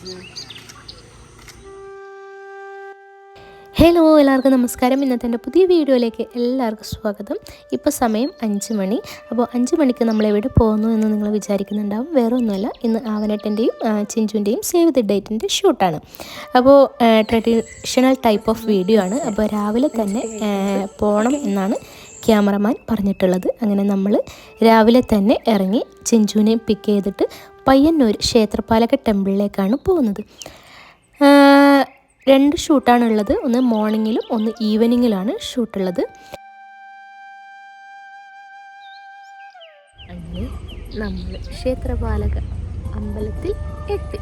Hello എല്ലാവർക്കും നമസ്കാരം. ഇന്നത്തെ എന്റെ പുതിയ വീഡിയോയിലേക്ക് എല്ലാവർക്കും സ്വാഗതം. ഇപ്പോൾ സമയം അഞ്ച് മണി. അപ്പോൾ അഞ്ച് മണിക്ക് നമ്മൾ എവിടെ പോകുന്നു എന്ന് നിങ്ങൾ വിചാരിക്കുന്നുണ്ടാവും. വേറെ ഒന്നുമല്ല ഇന്ന് ആവനേട്ടന്റെയും ചിഞ്ചുവിന്റെയും സേവ് ദി ഡേറ്റിന്റെ ഷൂട്ടാണ് അപ്പോൾ ട്രഡീഷണൽ ടൈപ്പ് ഓഫ് വീഡിയോ ആണ്. അപ്പോൾ രാവിലെ തന്നെ പോകണം എന്നാണ് ക്യാമറമാൻ പറഞ്ഞിട്ടുള്ളത്. അങ്ങനെ നമ്മൾ രാവിലെ തന്നെ ഇറങ്ങി ചിഞ്ചുവിനെ പിക്ക് ചെയ്തിട്ട് പയ്യന്നൂർ ക്ഷേത്രപാലക ടെമ്പിളിലേക്കാണ് പോകുന്നത്. രണ്ട് ഷൂട്ടാണുള്ളത്. ഒന്ന് മോർണിംഗിലും ഒന്ന് ഈവനിങ്ങിലാണ് ഷൂട്ടുള്ളത്. നമ്മൾ ക്ഷേത്രപാലക അമ്പലത്തിൽ എത്തി.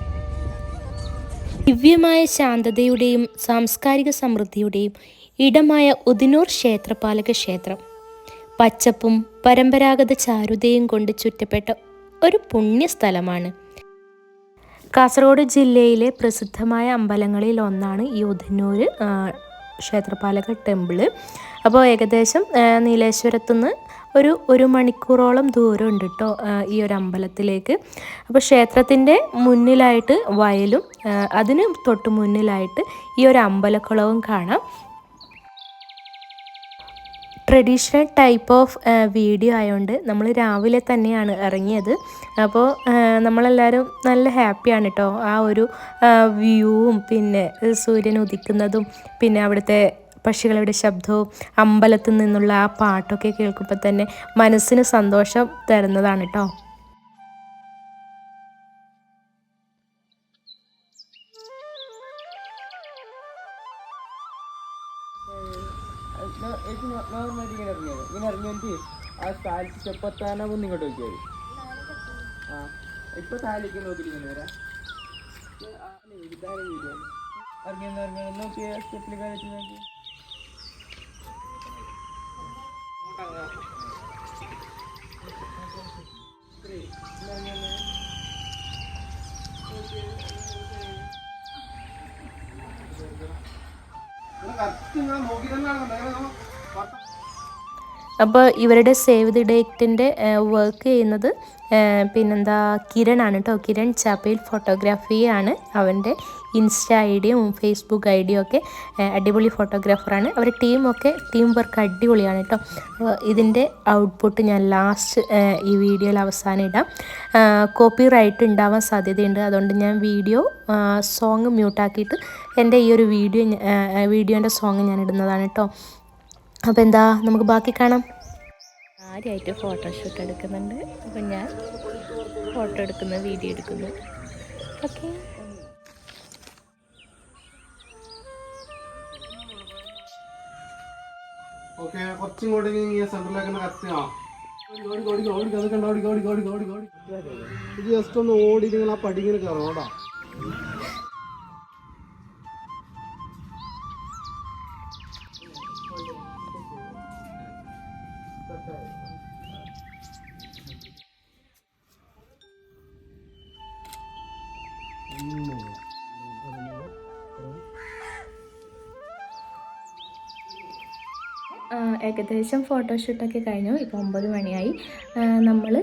ദിവ്യമായ ശാന്തതയുടെയും സാംസ്കാരിക സമൃദ്ധിയുടെയും ഇടമായ ഉദിനൂർ ക്ഷേത്രപാലക ക്ഷേത്രം. പച്ചപ്പും പരമ്പരാഗത ചാരുതയും കൊണ്ട് ചുറ്റപ്പെട്ട ഒരു പുണ്യസ്ഥലമാണ്. കാസർഗോഡ് ജില്ലയിലെ പ്രസിദ്ധമായ അമ്പലങ്ങളിൽ ഒന്നാണ് ഈ ഉദന്നൂർ ക്ഷേത്രപാലക ടെമ്പിൾ. അപ്പോൾ ഏകദേശം നീലേശ്വരത്തു നീലേശ്വരത്തുനിന്ന് ഒരു ഒരു മണിക്കൂറോളം ദൂരം ഉണ്ട് കേട്ടോ ഈ ഒരു അമ്പലത്തിലേക്ക്. അപ്പോൾ ക്ഷേത്രത്തിന്റെ മുന്നിലായിട്ട് വയലും അതിന് തൊട്ട് മുന്നിലായിട്ട് ഈ ഒരു അമ്പലക്കുളവും കാണാം. ട്രഡീഷണൽ ടൈപ്പ് ഓഫ് വീഡിയോ ആയതുകൊണ്ട് നമ്മൾ രാവിലെ തന്നെയാണ് ഇറങ്ങിയത് അപ്പോൾ നമ്മളെല്ലാവരും നല്ല ഹാപ്പിയാണ് കേട്ടോ ആ ഒരു വ്യൂവും പിന്നെ സൂര്യൻ ഉദിക്കുന്നതും പിന്നെ അവിടുത്തെ പക്ഷികളുടെ ശബ്ദവും അമ്പലത്തിൽ നിന്നുള്ള ആ പാട്ടൊക്കെ കേൾക്കുമ്പോൾ തന്നെ മനസ്സിന് സന്തോഷം തരുന്നതാണ് കേട്ടോ നോർമലി ഇങ്ങനെ ഇറങ്ങിയത്. ഇങ്ങനെ ഇറങ്ങിയിട്ട് ആ താലിക്ക് ചെപ്പത്താനാ ഒന്ന് ഇങ്ങോട്ട് നോക്കിയാൽ ആ ഇപ്പൊ താലിക്ക് നോക്കിയിട്ട് ഇങ്ങനെ വരാം. ഇറങ്ങിയെന്ന് ഇറങ്ങിയ നോക്കിയ സ്റ്റെപ്പിൽ കളിച്ച് നോക്കി കറക്റ്റ് ഇങ്ങനെ നോക്കിയിട്ടാണ് നടക്കുന്നത് അപ്പോൾ ഇവരുടെ സേവ് ദി ഡേറ്റിന്റെ വർക്ക് ചെയ്യുന്നത് പിന്നെന്താ കിരണാണ് കേട്ടോ കിരൺ ചാപ്പയിൽ ഫോട്ടോഗ്രാഫിയാണ് അവന്റെ ഇൻസ്റ്റ ഐ ഡിയും ഫേസ്ബുക്ക് ഐ ഡിയും ഒക്കെ അടിപൊളി ഫോട്ടോഗ്രാഫറാണ് അവരുടെ ടീമൊക്കെ ടീം വർക്ക് അടിപൊളിയാണ് കേട്ടോ ഇതിന്റെ ഔട്ട്പുട്ട് ഞാൻ ലാസ്റ്റ് ഈ വീഡിയോയിൽ അവസാനം ഇടാം. കോപ്പി റൈറ്റ് ഉണ്ടാവാൻ സാധ്യതയുണ്ട്. അതുകൊണ്ട് ഞാൻ വീഡിയോ സോങ് മ്യൂട്ടാക്കിയിട്ട് എന്റെ ഈ ഒരു വീഡിയോ വീഡിയോന്റെ സോങ് ഞാൻ ഇടുന്നതാണ് കേട്ടോ അപ്പോൾ എന്താ നമുക്ക് ബാക്കി കാണാം ആദ്യമായിട്ട് ഫോട്ടോഷൂട്ട് എടുക്കുന്നുണ്ട് അപ്പം ഞാൻ ഫോട്ടോ എടുക്കുന്ന വീഡിയോ എടുക്കുന്നു ഓക്കെ ഓക്കെ കുറച്ചും കൂടി നീ സെന്ററിലേക്ക് ഒന്ന് ഓടി ഓടി ഓടി അത് ഓടി ഓടി ഓടി ഓടി ഓടി ഇത് ജസ്റ്റ് ഒന്ന് ഓടി നിങ്ങൾ ആ പടി ഇങ്ങനെ കയറണം ഏകദേശം ഫോട്ടോഷൂട്ടൊക്കെ കഴിഞ്ഞു. ഇപ്പോൾ ഒമ്പത് മണിയായി. നമ്മൾ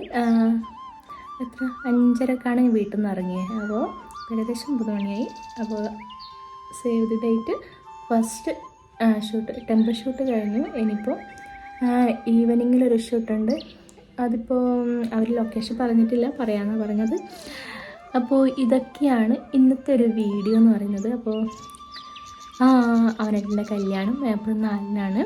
എത്ര? അഞ്ചരക്കാണ് വീട്ടിൽ നിന്ന് ഇറങ്ങിയത് അപ്പോൾ ഏകദേശം ഒമ്പത് മണിയായി. അപ്പോൾ save the date first shoot temple shoot കഴിഞ്ഞു. ഇനിയിപ്പോൾ ഈവനിങ്ങിലൊരു ഷൂട്ടുണ്ട്. അതിപ്പോൾ അവർ ലൊക്കേഷൻ പറഞ്ഞിട്ടില്ല. പറയാമെന്നാണ് പറഞ്ഞത്. അപ്പോൾ ഇതൊക്കെയാണ് ഇന്നത്തെ ഒരു വീഡിയോ എന്ന് പറയുന്നത്. അപ്പോൾ ആ അവനേട്ടന്റെ കല്യാണം ഏപ്രിൽ നാലിനാണ്.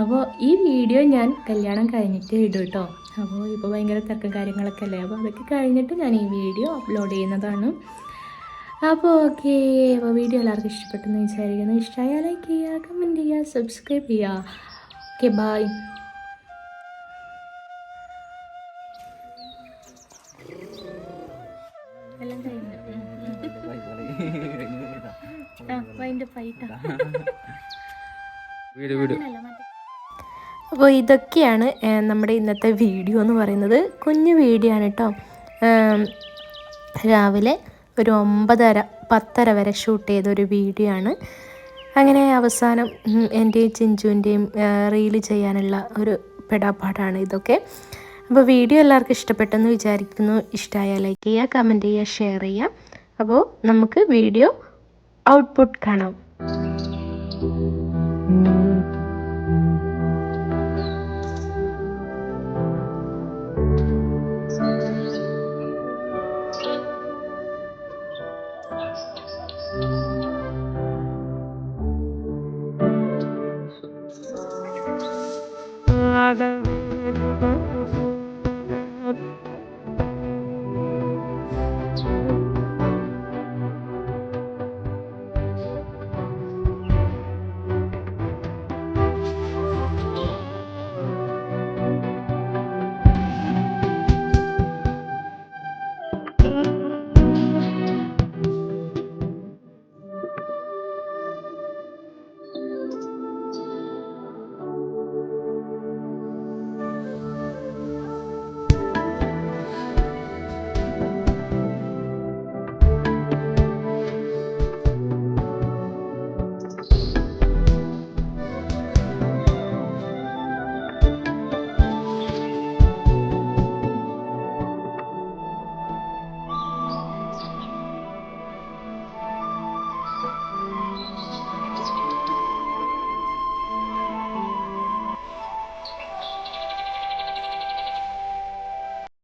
അപ്പോൾ ഈ വീഡിയോ ഞാൻ കല്യാണം കഴിഞ്ഞിട്ട് ഇടും കേട്ടോ അപ്പോൾ ഇപ്പോൾ ഭയങ്കര തിരക്കും കാര്യങ്ങളൊക്കെ അല്ലേ? അപ്പോൾ അതൊക്കെ കഴിഞ്ഞിട്ട് ഞാൻ ഈ വീഡിയോ അപ്ലോഡ് ചെയ്യുന്നതാണ്. അപ്പോൾ ഓക്കെ. അപ്പോൾ വീഡിയോ എല്ലാവർക്കും ഇഷ്ടപ്പെട്ടെന്ന് വിചാരിക്കുന്നു. ഇഷ്ടമായാൽ ലൈക്ക് ചെയ്യുക കമന്റ് ചെയ്യുക സബ്സ്ക്രൈബ് ചെയ്യുക. ഓക്കെ ബായ് എല്ലാം കഴിഞ്ഞു? ആ വൈൻഡ് ഫൈറ്റാ വീട് വീട്. അപ്പോൾ ഇതൊക്കെയാണ് നമ്മുടെ ഇന്നത്തെ വീഡിയോ എന്ന് പറയുന്നത്. കുഞ്ഞു വീഡിയോ ആണ് കേട്ടോ. രാവിലെ ഒരു ഒമ്പതര പത്തര വരെ ഷൂട്ട് ചെയ്ത ഒരു വീഡിയോ ആണ്. അങ്ങനെ അവസാനം എന്റെയും ചിഞ്ചുവിന്റെയും റീൽ ചെയ്യാനുള്ള ഒരു പെടാപ്പാടാണ് ഇതൊക്കെ. അപ്പോൾ വീഡിയോ എല്ലാവർക്കും ഇഷ്ടപ്പെട്ടെന്ന് വിചാരിക്കുന്നു. ഇഷ്ടമായാൽ ലൈക്ക് ചെയ്യുക കമന്റ് ചെയ്യുക ഷെയർ ചെയ്യുക. അപ്പോൾ നമുക്ക് വീഡിയോ ഔട്ട്പുട്ട് കാണാം. Mother.